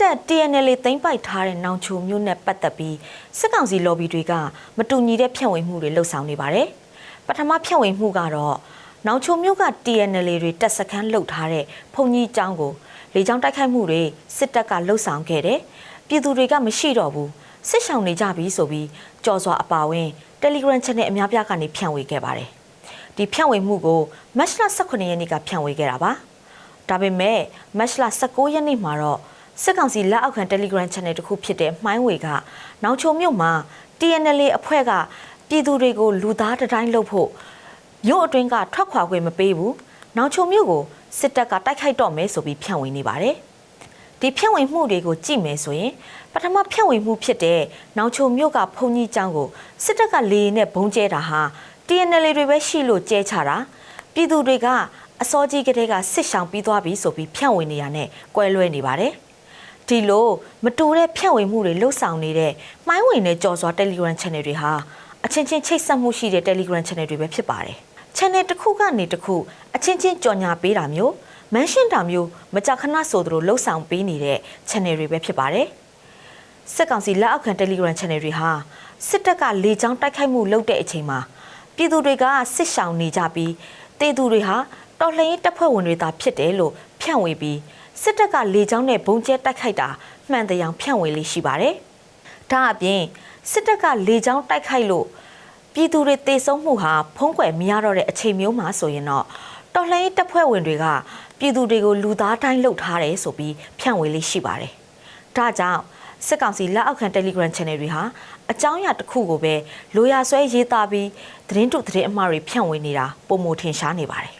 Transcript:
တပ် TNL သိမ်းပိုက်ထားတဲ့နောင်ချိုမြို့နဲ့ပတ်သက်ပြီးစစ်ကောင်စီ lobby တွေကမတူညီတဲ့ဖြန့်ဝေမှုတွေလှုပ်ဆောင်နေပါတယ်။ပထမဖြန့်ဝေမှုကတော့နောင်ချိုမြို့က TNL တွေတက်စခန်းလှုပ်ထားတဲ့ဖုန်ကြီးကျောင်းကိုလေကြောင်းတိုက်ခိုက်မှုတွေစစ်တပ်ကလှုပ်ဆောင်ခဲ့တယ်။ပြည်သူတွေကမရှိတော့ဘူးစစ်ဆောင်နေကြပြီဆိုပြီးကြော်စွာအပါဝင် Telegram Channel အများပြားကနေဖြန့်ဝေခဲ့ပါတယ်။ဒီဖြန့်ဝေမှုကိုမတ်လ18ရက်နေ့ကဖြန့်ဝေခဲ့တာပါ။ဒါပေမဲ့မတ်လ19ရက်နေ့မှာတော့ စစ်ကောင်စီလက်အောက်ခံ Telegram Channel တစ်ခုဖြစ်တဲ့မှိုင်းဝေကနောင်ချုံမြို့မှာ TNL အဖွဲ့ကပြည်သူတွေကိုလူသားတတိုင်းလုပ်ဖို့မြို့အတွင်းကထွက်ခွာခွင့်မပေးဘူး။နောင်ချုံမြို့ကိုစစ်တပ်ကတိုက်ခိုက်တော့မယ်ဆိုပြီးဖြန့်ဝေနေပါတယ်။ဒီဖြန့်ဝေမှုတွေကိုကြည့်မယ်ဆိုရင်ပထမဖြန့်ဝေမှုဖြစ်တဲ့နောင်ချုံမြို့ကဘုံကြီးကျောင်းကိုစစ်တပ်ကလေယာဉ်နဲ့ဘုံကျဲတာဟာ TNL တွေပဲရှိလို့ကျဲချတာပြည်သူတွေကအစောကြီးကတည်းကစစ်ဆောင်ပြီးသွားပြီဆိုပြီးဖြန့်ဝေနေရတဲ့ကွဲလွဲနေပါတယ်။ ဒီလိုမတူတဲ့ဖြန့်ဝေမှုတွေလှုပ်ဆောင်နေတဲ့မှိုင်းဝင်တဲ့ကြော်စွာ Telegram Channel တွေဟာအချင်းချင်းချိတ်ဆက်မှုရှိတဲ့ Telegram Channel တွေပဲဖြစ်ပါတယ်။ Channel တစ်ခုကနေတစ်ခုအချင်းချင်းကြော်ညာပေးတာမျိုးမန်ရှင်းတာမျိုးမကြခဏဆိုသလိုလှုပ်ဆောင်ပေးနေတဲ့ Channel တွေပဲဖြစ်ပါတယ်။စစ်ကောင်စီလက်အောက်ခံ Telegram Channel တွေဟာစစ်တပ်ကလေကြောင်းတိုက်ခိုက်မှုလုပ်တဲ့အချိန်မှာပြည်သူတွေကစစ်ရှောင်နေကြပြီးတေသူတွေဟာတော်လှန်ရေးတပ်ဖွဲ့ဝင်တွေသာဖြစ်တယ်လို့ဖြန့်ဝေပြီး စစ်တပ်ကလေကြောင်းနဲ့ဘုံကျဲတိုက်ခိုက်တာမှန်တရားဖြန့်ဝေလေးရှိပါတယ်။ဒါအပြင်စစ်တပ်ကလေကြောင်းတိုက်ခိုက်လို့ပြည်သူတွေတေဆုံးမှုဟာဖုံးကွယ်မရတော့တဲ့အချိန်မျိုးမှာဆိုရင်တော့တော်လှန်ရေးတပ်ဖွဲ့ဝင်တွေကပြည်သူတွေကိုလူသားတိုင်းလှုပ်ထားတယ်ဆိုပြီးဖြန့်ဝေလေးရှိပါတယ်။ဒါကြောင့်စစ်ကောင်စီလက်အောက်ခံ Telegram Channel တွေဟာအကြောင်းအရာတစ်ခုကိုပဲလိုရာဆွဲရေးသားပြီးသတင်းတုသတင်းအမှားတွေဖြန့်ဝေနေတာပုံမထင်ရှားနေပါတယ်